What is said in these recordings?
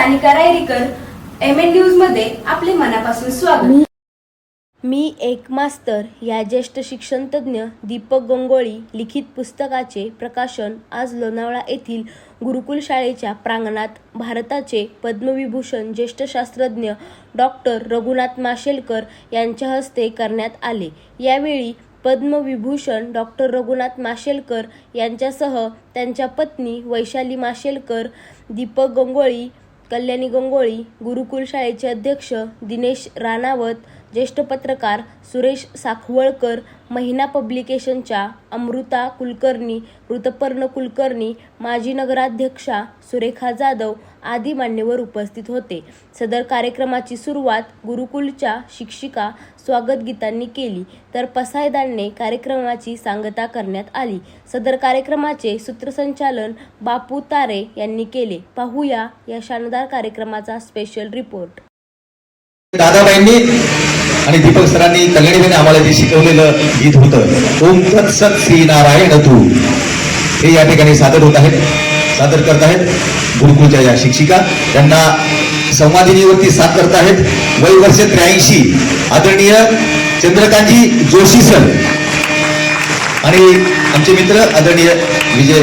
Sanika Rayrikar M N न्यूजमध्ये आपले मनापासून स्वागत. मी एक मास्तर या ज्येष्ठ शिक्षणतज्ज्ञ दीपक गंगोळी लिखित पुस्तकाचे प्रकाशन आज लोणावळा येथील गुरुकुल शाळेच्या प्रांगणात भारताचे पद्मविभूषण ज्येष्ठ शास्त्रज्ञ डॉक्टर रघुनाथ माशेलकर यांच्या हस्ते करण्यात आले. यावेळी पद्मविभूषण डॉक्टर रघुनाथ माशेलकर यांच्यासह त्यांच्या पत्नी वैशाली माशेलकर दीपक गंगोळी कल्याणी गंगोळी गुरुकुल शाळेचे अध्यक्ष दिनेश राणावत ज्येष्ठ पत्रकार सुरेश साखवळकर महिना पब्लिकेशनच्या अमृता कुलकर्णी ऋतपर्ण कुलकर्णी माजी नगराध्यक्षा सुरेखा जाधव आदी मान्यवर उपस्थित होते. सदर कार्यक्रमाची सुरुवात गुरुकुलच्या शिक्षिका स्वागत गीतांनी केली. तर पसायदानने कार्यक्रमाची सांगता करण्यात आली. सदर कार्यक्रमाचे सूत्रसंचालन बापू तारे यांनी केले. पाहूया या शानदार कार्यक्रमाचा स्पेशल रिपोर्ट दादाबाईंनी आणि दीपक सरांनी कल्याणीबाईंनी आम्हाला जे शिकवलेलं गीत होतं ओम तत्सत श्री नारायण तू. हे या ठिकाणी सादर होत आहेत सादर करत आहेत गुरुकुलच्या या शिक्षिका. त्यांना संवादिनीवरती साथ करत आहेत वय वर्ष त्र्याऐंशी आदरणीय चंद्रकांतजी जोशी सर. आणि आमचे मित्र आदरणीय विजय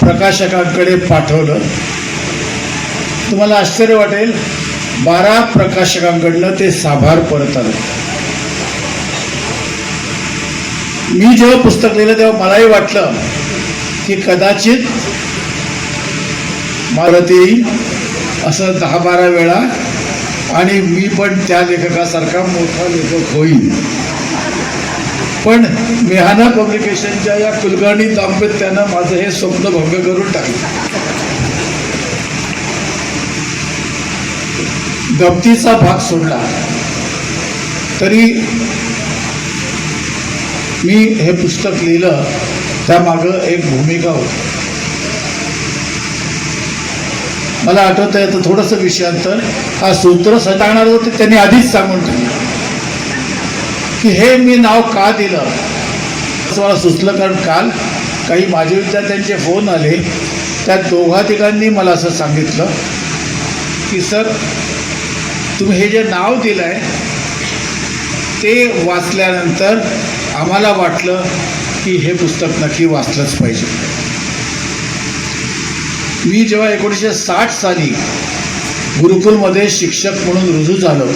प्रकाशकांकडे पाठवलं. तुम्हाला आश्चर्य वाटेल बारा प्रकाशकांकडनं ते साभार परत आलं. मी जेव्हा पुस्तक लिहिलं तेव्हा मलाही वाटलं की कदाचित मला ते येईल. असं दहा बारा वेळा. आणि मी पण त्या लेखकासारखा मोठा लेखक होईल पण मेहाना पब्लिकेशनच्या या कुलकर्णी दाम्पत्यानं माझं हे स्वप्न भंग करून टाकलं. गमतीचा भाग सोडला. तरी मी हे पुस्तक लिहिलं त्यामागं एक भूमिका होती. मला आठवत आहे तर थोडंसं विषयांतर. हा सूत्र सटाणार होते त्यांनी आधीच सांगून ठेवलं. की हे मी नाव का दिलं? असं मला सुचलं कारण काल काही माझे विद्यार्थ्यांचे फोन आले. त्या दोघा तिघांनी मला असं सांगितलं की सर तुम्ही हे जे नाव दिलं आहे ते वाचल्यानंतर आम्हाला वाटलं की हे पुस्तक नक्की वाचलंच पाहिजे. मी जेव्हा एकोणीसशे साठ साली गुरुकुलमध्ये शिक्षक म्हणून रुजू झालो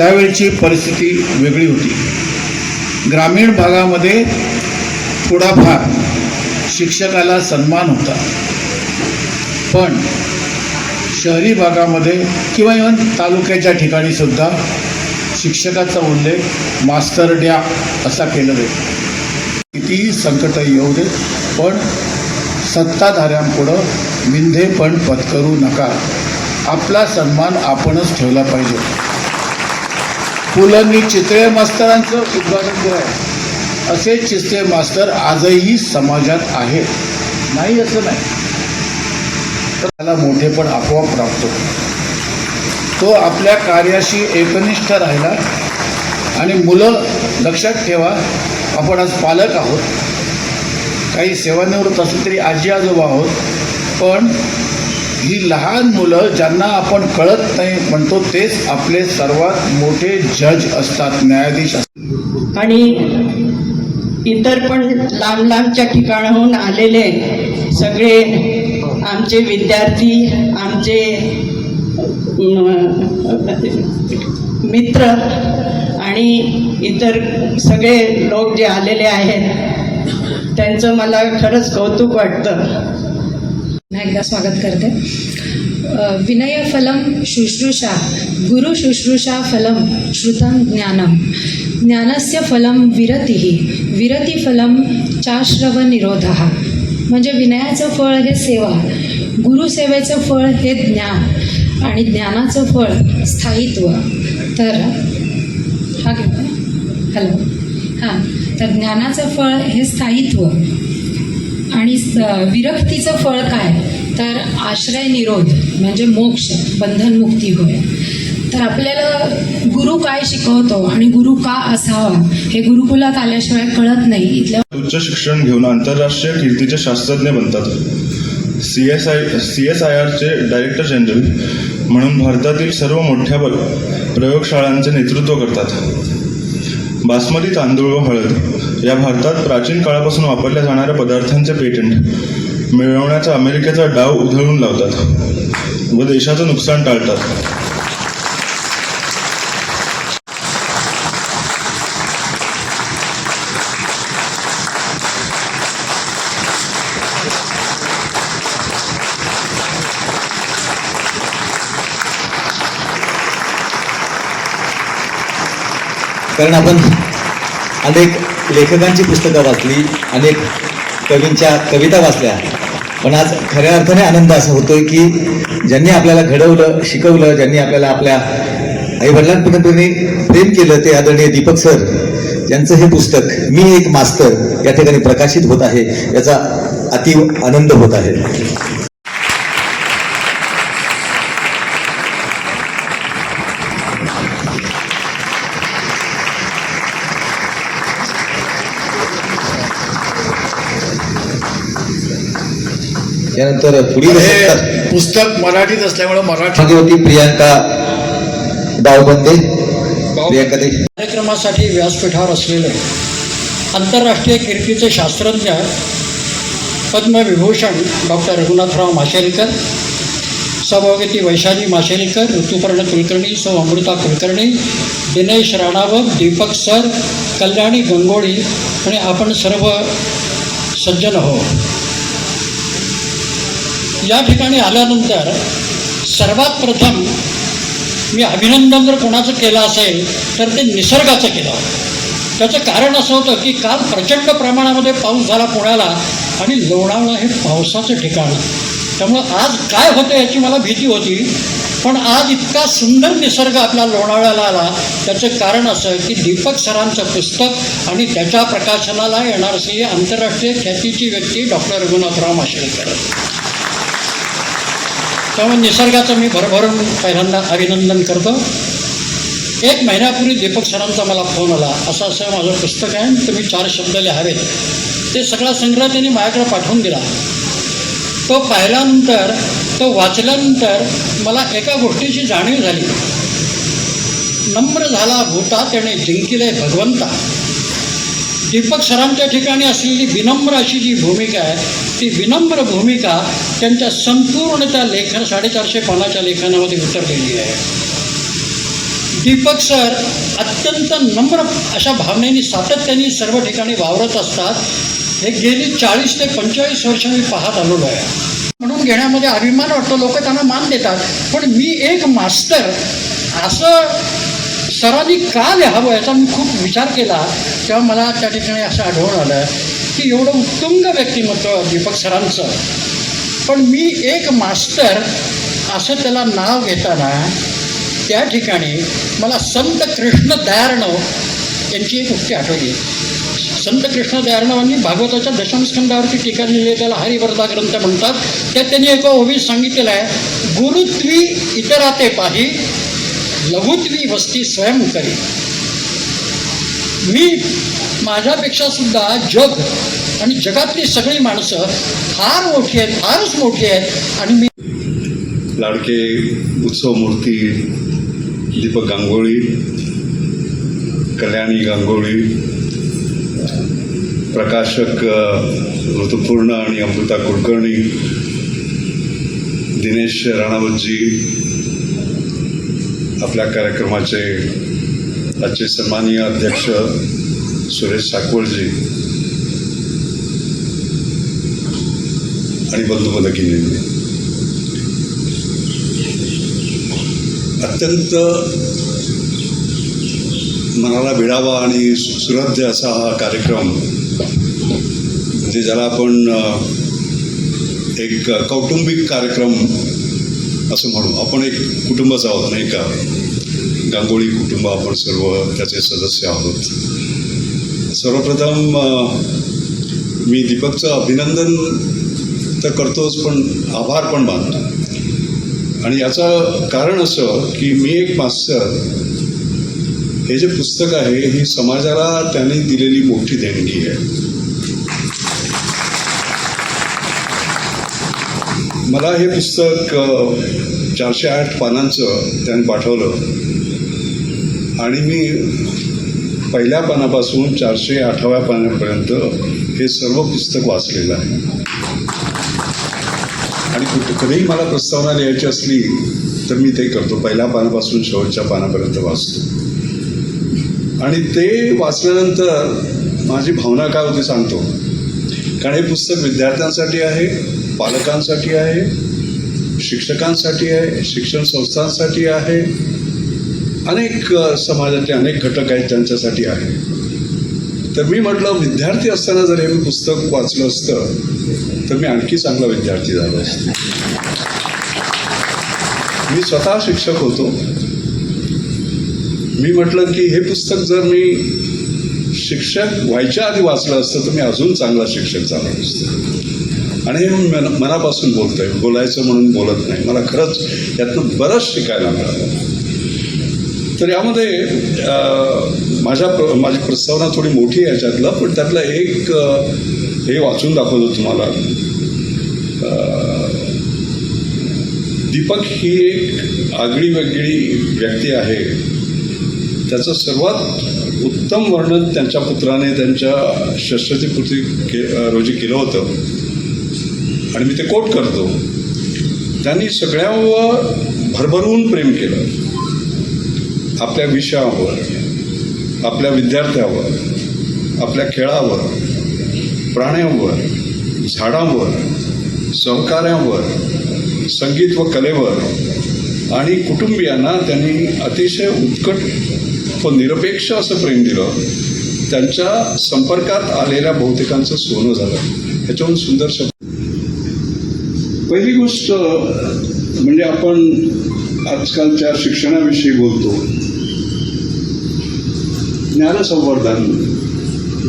त्यावेळची परिस्थिती वेगळी होती. ग्रामीण भागामध्ये थोडाफार शिक्षकाला सन्मान होता. पण शहरी भागामध्ये किंवा इव्हन तालुक्याच्या ठिकाणी सुद्धा शिक्षकाचा उल्लेख मास्तर डॅ असा केला जाईल कितीही संकट येऊ देत पण सत्ताधाऱ्यांपुढं विंधेपण पत्करू नका. आपला सन्मान आपणच ठेवला पाहिजे. पुलंनी चितळे मास्तरांचं उद्घाटन केलं आहे असे चितळे मास्तर आजही समाजात आहेत. नाही असं नाही. तर त्याला मोठेपण आपोआप प्राप्त तो आपल्या कार्याशी एकनिष्ठ राहिला आणि मुलं लक्षात ठेवा आपण आज पालक आहोत. काही सेवानिवृत्त असले तरी आजी आजोबा आहोत. पण ही लहान मुलं ज्यांना आपण कळत नाही म्हणतो तेच आपले सर्वात मोठे जज असतात न्यायाधीश असतात. आणि इतर पण लांब लांबच्या ठिकाणाहून आलेले सगळे आमचे विद्यार्थी आमचे मित्र आणि इतर सगळे लोक जे आलेले आहेत त्यांचं मला खरंच कौतुक वाटतं. एकदा स्वागत करते. अ, विनय फलम शुश्रूषा गुरु शुश्रूषा फलम श्रुतं ज्ञानम। ज्ञानस्य फलम विरतिः विरती फलम चाश्रव निरोधः म्हणजे विनयाचं फळ हे सेवा गुरुसेवेचं फळ हे ज्ञान आणि ज्ञानाचं फळ स्थायित्व. तर हा हॅलो हां तर ज्ञानाचं फळ हे स्थायित्व. आणि विरक्तीचं फळ काय? तर आश्रय निरोध म्हणजे मोक्ष बंधनमुक्ती होय. तर आपल्याला गुरु काय शिकवतो आणि गुरु का असावा हे गुरुकुलात आल्याशिवाय कळत नाही. इथल्या उच्च शिक्षण घेऊन आंतरराष्ट्रीय कीर्तीचे शास्त्रज्ञ बनतात. C S I C S I आरचे director general म्हणून भारतातील सर्व मोठ्या प्रयोगशाळांचे नेतृत्व करतात. बासमती तांदूळ व हळद या भारतात प्राचीन काळापासून वापरल्या जाणाऱ्या पदार्थांचे पेटंट मिळवण्याचा अमेरिकेचा डाव उधळून लावतात व देशाचं नुकसान टाळतात. कारण आपण अनेक लेखकांची पुस्तकं वाचली अनेक कवींच्या कविता वाचल्या. पण आज खऱ्या अर्थाने आनंद असा होतोय की ज्यांनी आपल्याला घडवलं शिकवलं ज्यांनी आपल्याला आपल्या आईवडिलांपर्यंत प्रेम केलं ते आदरणीय दीपक सर यांचं हे पुस्तक मी एक मास्तर या ठिकाणी प्रकाशित होत आहे. याचा अतिव आनंद होत आहे. यानंतर पुढील हे पुस्तक मराठीत असल्यामुळे मराठी होती प्रियांका डावबंदे प्रियांका कार्यक्रमासाठी व्यासपीठावर असलेले आंतरराष्ट्रीय कीर्तीचे शास्त्रज्ञ पद्मविभूषण डॉक्टर रघुनाथराव माशेलकर सभागती वैशाली माशेलकर ऋतुपर्ण कुलकर्णी सौ अमृता कुलकर्णी दिनेश राणावत दीपक सर कल्याणी गंगोळी आणि आपण सर्व सज्जन हो या ठिकाणी आल्यानंतर सर्वात प्रथम मी अभिनंदन जर कोणाचं केलं असेल तर ते निसर्गाचं केलं त्याचं कारण असं होतं की काल प्रचंड प्रमाणामध्ये पाऊस झाला पुण्याला आणि लोणावळा हे पावसाचं ठिकाण. त्यामुळं आज काय होतं याची मला भीती होती पण आज इतका सुंदर निसर्ग आपल्या लोणावळ्याला आला. त्याचं कारण असं की दीपक सरांचं पुस्तक आणि त्याच्या प्रकाशनाला येणार सी आंतरराष्ट्रीय ख्यातीची व्यक्ती डॉक्टर रघुनाथराव माशेलकर. त्यामुळे निसर्गाचं मी भरभरून पहिल्यांदा अभिनंदन करतो. एक महिन्यापूर्वी दीपक सरांचा मला फोन आला. असं असं माझं पुस्तक आहे तुम्ही चार शब्द लिहावेत. ते सगळा संग्रह त्यांनी माझ्याकडे पाठवून दिला. तो पाहिल्यानंतर तो वाचल्यानंतर मला एका गोष्टीची जाणीव झाली. नम्र झाला भूता त्याने जिंकिले भगवंता. दीपक सरांच्या ठिकाणी असलेली विनम्र अशी जी भूमिका आहे ती विनम्र भूमिका त्यांच्या संपूर्ण त्या लेखन साडेचारशे पानाच्या लेखनामध्ये उतरलेली आहे. दीपक सर अत्यंत नम्र अशा भावनेने सातत्याने सर्व ठिकाणी वावरत असतात. हे गेली चाळीस ते पंचेचाळीस वर्ष मी पाहत आलेलो आहे. म्हणून घेण्यामध्ये अभिमान वाटतो लोक त्यांना मान देतात. पण मी एक मास्तर असं सरांनी का लिहावं याचा मी खूप विचार केला. तेव्हा मला त्या ठिकाणी असं आढळून आलं की एवढं उत्तुंग व्यक्तिमत्व दीपक सरांचं. पण मी एक मास्टर असं त्याला नाव घेताना त्या ठिकाणी मला संत कृष्ण दयार्णव यांची एक उक्ती आठवली. संत कृष्ण दयार्णवांनी भागवताच्या दशमस्कंदावरती टीका लिहिली आहे त्याला हरिवरदा ग्रंथ म्हणतात. त्यात त्यांनी एका ओवीत सांगितलेलं आहे गुरुत्वी इतराते पाही लघुत्वी वस्ती स्वयं करी. मी माझ्यापेक्षा सुद्धा जग आणि जगातली सगळी माणसं फार मोठी आहेत फारच मोठी आहेत आणि मी लाडके उत्सव मूर्ती दीपक गांगोळी कल्याणी गांगोळी प्रकाशक ऋतुपूर्ण आणि अमृता कुलकर्णी दिनेश राणावतजी आपल्या कार्यक्रमाचे आजचे सन्माननीय अध्यक्ष सुरेश साकवळजी आणि बंधुपदकिनी अत्यंत मनाला भिडावा आणि सुरद्य असा हा कार्यक्रम म्हणजे ज्याला आपण एक कौटुंबिक कार्यक्रम असं म्हणू आपण एक कुटुंबच आहोत नाही का? गांगोळी कुटुंब आपण सर्व त्याचे सदस्य आहोत. सर्वप्रथम मी दीपकचं अभिनंदन तर करतोच पण आभार पण मानतो. आणि याचं कारण असं की मी एक मास्तर हे जे पुस्तक आहे ही समाजाला त्यांनी दिलेली मोठी देणगी आहे. मला हे पुस्तक चारशे आठ पानांचं त्यांनी पाठवलं. आणि मी पहिल्या पानापासून चारशे आठव्या पानापर्यंत हे सर्व पुस्तक वाचलेलं आहे. आणि कुठे कधीही मला प्रस्तावना लिहायची असली तर मी ते करतो. पहिल्या पानापासून शेवटच्या पानापर्यंत वाचतो. आणि ते वाचल्यानंतर माझी भावना काय होती सांगतो. कारण हे पुस्तक विद्यार्थ्यांसाठी आहे पालकांसाठी आहे शिक्षकांसाठी आहे शिक्षण संस्थांसाठी आहे. अनेक समाजातले अनेक घटक आहेत त्यांच्यासाठी आहे. तर मी म्हटलं विद्यार्थी असताना जर हे मी पुस्तक वाचलं असतं तर मी आणखी चांगला विद्यार्थी झालो असतो. मी स्वतः शिक्षक होतो. मी म्हटलं की हे पुस्तक जर मी शिक्षक व्हायच्या आधी वाचलं असतं तर मी अजून चांगला शिक्षक झालो असतो. आणि हे मी मन मनापासून बोलतोय. बोलायचं म्हणून बोलत नाही. मला खरंच यातनं बरंच शिकायला मिळालं. तर यामध्ये माझ्या प्र माझी प्रस्तावना थोडी मोठी आहे याच्यातलं पण त्यातलं एक हे वाचून दाखवतो तुम्हाला. दीपक ही एक आगळी वेगळी व्यक्ती आहे. त्याचं सर्वात उत्तम वर्णन त्यांच्या पुत्राने त्यांच्या शस्त्रचिपूर्ती के रोजी केलं होतं. आणि मी ते कोट करतो. त्यांनी सगळ्यांवर भरभरून प्रेम केलं. आपल्या विषयावर आपल्या विद्यार्थ्यावर आपल्या खेळावर प्राण्यांवर झाडांवर सहकार्यांवर संगीत व कलेवर आणि कुटुंबियांना त्यांनी अतिशय उत्कट व निरपेक्ष असं प्रेम दिलं. त्यांच्या संपर्कात आलेल्या बहुतेकांचं सोनं झालं. ह्याच्याहून सुंदर शब्द पहिली गोष्ट म्हणजे आपण आजकालच्या शिक्षणाविषयी बोलतो. ज्ञानसंवर्धन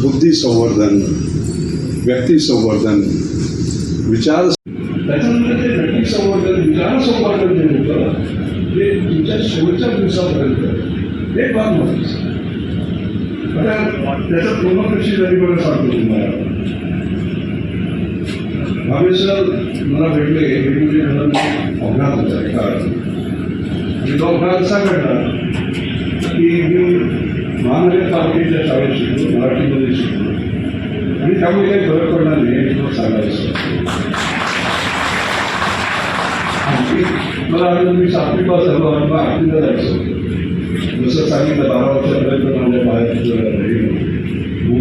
बुद्धी संवर्धन व्यक्ती संवर्धन विचार त्याच्यानंतर ते व्यक्ती संवर्धन विचार संवर्धन जे होतं ते तुमच्या शेवटच्या दिवसापर्यंत ते फार महत्वाचं आता पूर्ण कशी झाली बरं सांगतो तुम्हाला भावेश्वर मला भेटले अपघात होता एका आणि तो अपघात असा घडला की मी महानगरपालिकेच्या शाळेत शिकलो मराठीमध्ये शिकलो आणि त्यामुळे काही फरक पडला नाही तुला सांगायचं मला मी सातवी पास झालो आणि आठवीला जायचं. जसं सांगितलं बारा वर्षापर्यंत माझ्या बाहेर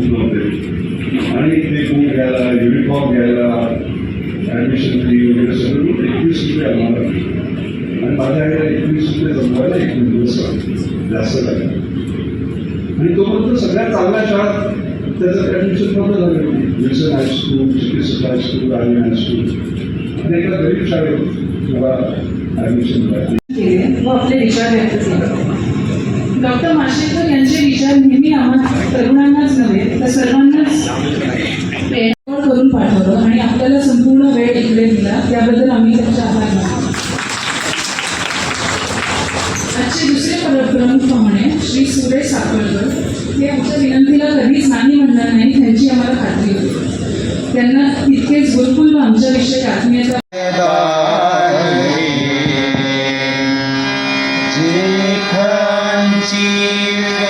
नव्हते आणि ते घ्यायला युनिफॉर्म घ्यायला ॲडमिशन फी वगैरे सगळं मिळून एकवीस रुपये आम्हाला आणि माझ्याकडे एकवीस रुपये जमवायला एकवीस दिवस लागले. जास्त झाले आणि तोपर्यंत सगळ्यात चांगल्या शाळेत त्याचं ॲडमिशन बंद झालं विल्सन हायस्कूल चिकित्सक high school army high school आणि एका गरीब शाळेत मला ॲडमिशन मिळाले व आपले विचार व्यक्त केले डॉक्टर माशेकर यांचे विचार नेहमी आम्हा तरुणांनाच नव्हे तर सर्वांना 只看见。